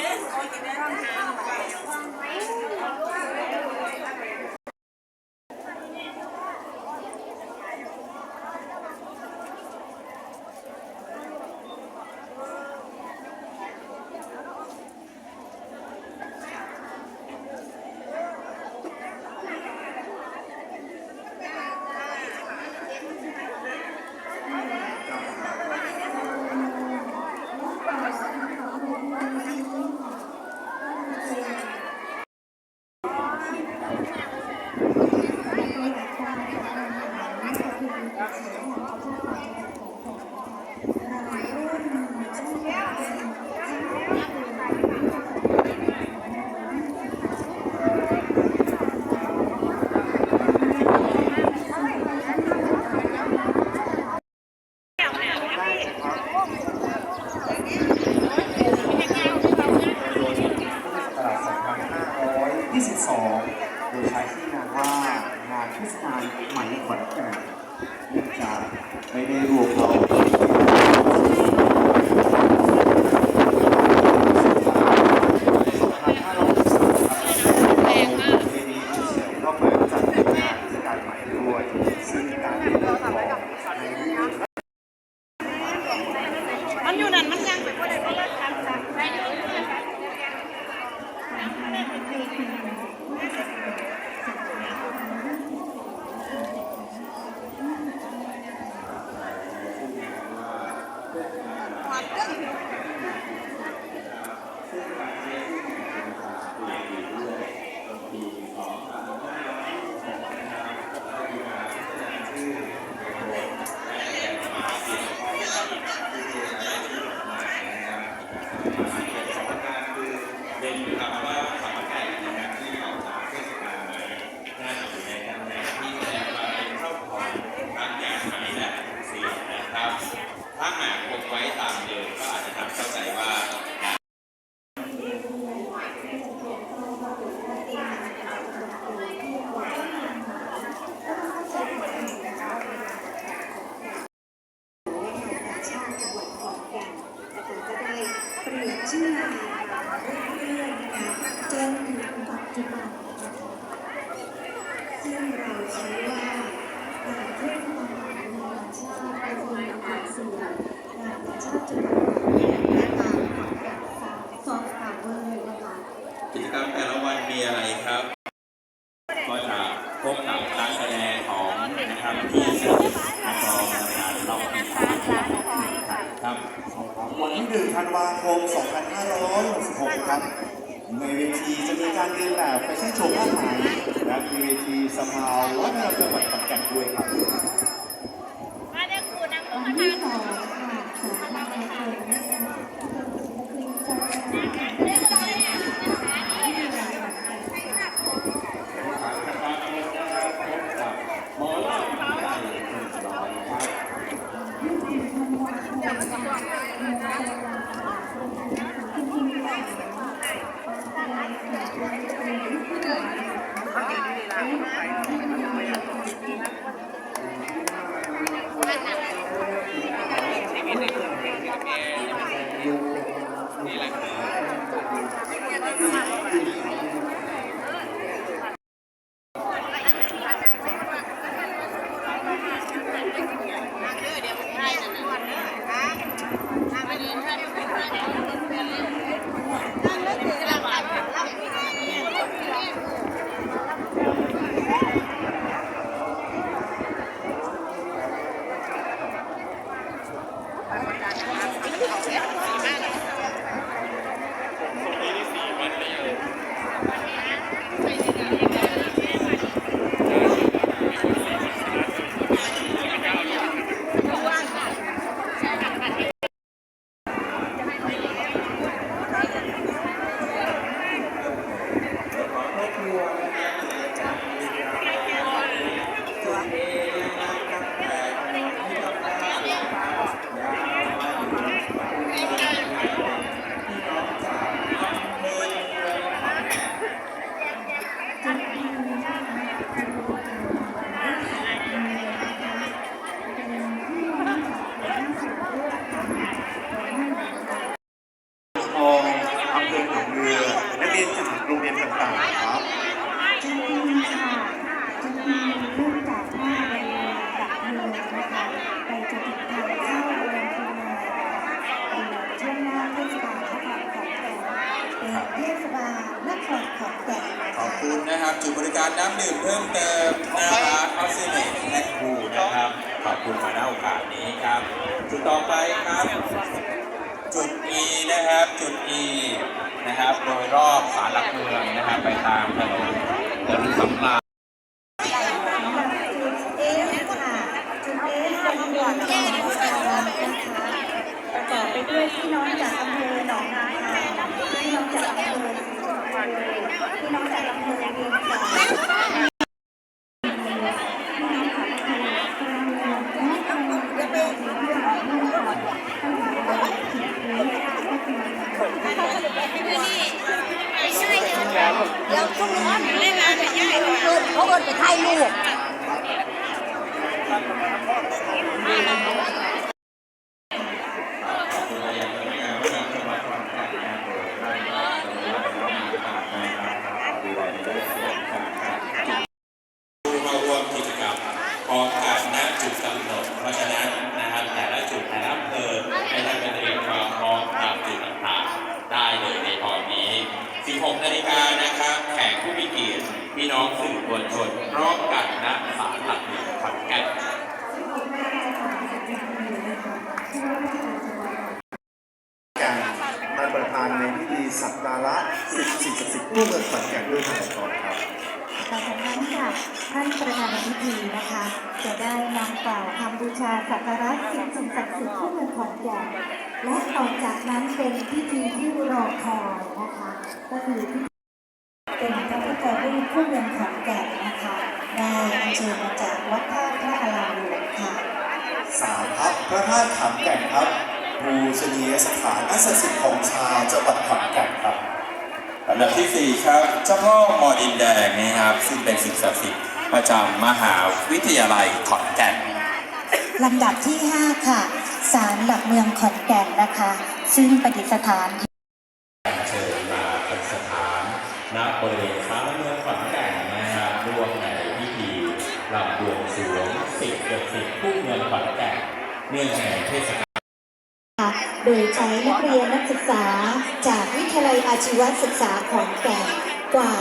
งี้ยโอ้ยกินได้ทั้งแก 没นเ了 ว่นด้วยครับมาเด็กคุณนั่งลูกมาทาน น้ำดื่มเพิ่มเติมนะคราคาซิเนตและคูนะครับ ขอบคุณมาณโอกาสนี้ครับ จุดต่อไปครับ จุด E นะครับ จุด E นะครับ โดยรอบสารหลักเมืองนะครับ ไปตามถนนถนนสำรา คนไปถ่ายรูก สิ่งศักดิ์สิทธิ์ร่วมกันขอนแก่นด้วยทางก่อนครับต่อจากนั้นค่ะท่านประธานพิธีนะคะ จะได้นำกล่าวคำบูชาสักการะสิ่งศักดิ์สิทธิ์ที่เมืองขอนแก่นและต่อจากนั้นเป็นพิธีที่รอคอยนะคะ ก็คือพิธีเป็นพระพุทธรูปคู่เมืองขอนแก่นนะคะได้อัญเชิญมาจากวัดท่าพระอารามหลวงค่ะสามครับพระธาตุขามแก่นครับบูชนียสถานอันศักดิ์สิทธิ์ของชาวจังหวัดขอนแก่นครับ ลำดับที่ 4 ครับเจ้าพ่อมอดินแดงนะครับ ซึ่งเป็นสิ่งศักดิ์สิทธิ์ประจำมหาวิทยาลัยขอนแก่นลำดับที่ 5 ค่ะศาลหลักเมืองขอนแก่นนะคะ ซึ่งประดิษฐานเชิญมาเป็นสถานณบริเวณฟ้าเมืองขอนแก่นนะครับร่วมในพิธีรำบวงสรวงสิทธิ์เกิดสิทธิ์ผู้เมืองขอนแก่นเนื่องในเทศกาลโดยใช้นักเรียนนักศึกษาจากวิท ยอาชีวศึกษาของแก่กว่า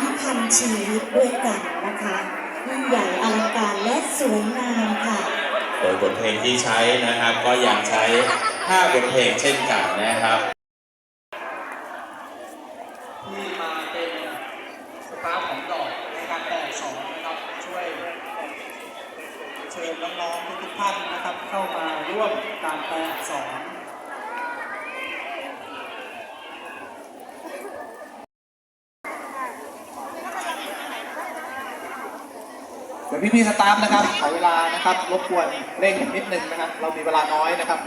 3,000 ชีวิตด้วยกันนะคะยิ่งใหญ่อลังการและสวยงามค่ะ โดยบทเพลงที่ใช้นะครับก็ยังใช้ 5 บทเพลงเช่นกันนะครับ ที่มาเป็นสตาฟของดอกในการแปลสอนนะครับช่วยเชิญน้องๆทุกๆท่านนะครับ เข้ามาร่วมการแปลอักษร เดี๋ยวพี่ๆสตาฟนะครับขอเวลานะครับรบกวนเร่งนิดนึงนะครับ เรามีเวลาน้อยนะครับ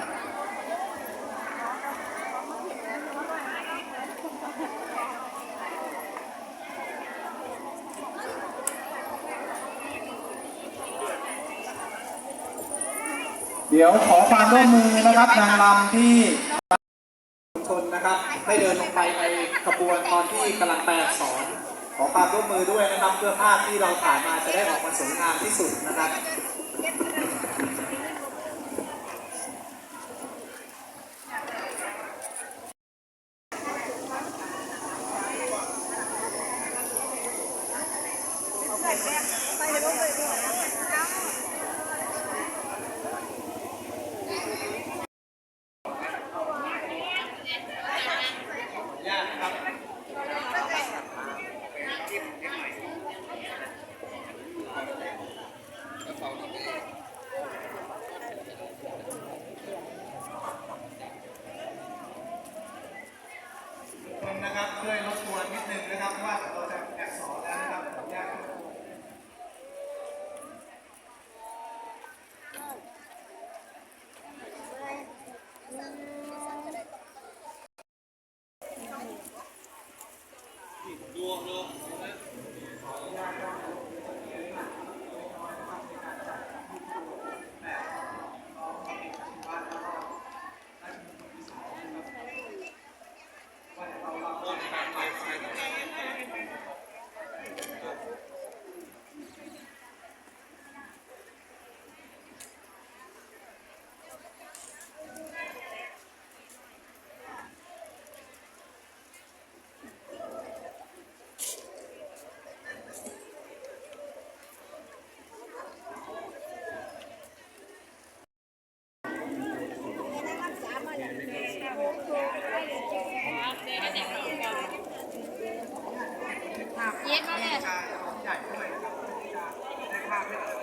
เดี๋ยวขอความร่วมมือนะครับนางรำที่ชนนะครับให้เดินลงไปในขบวนตอนที่กำลังแปลอักษร ขอความร่วมมือด้วยนะครับเพื่อภาพที่เราถ่ายมาจะได้ออกมาสวยงามที่สุดนะครับ ดูดู ด้วยนะครับ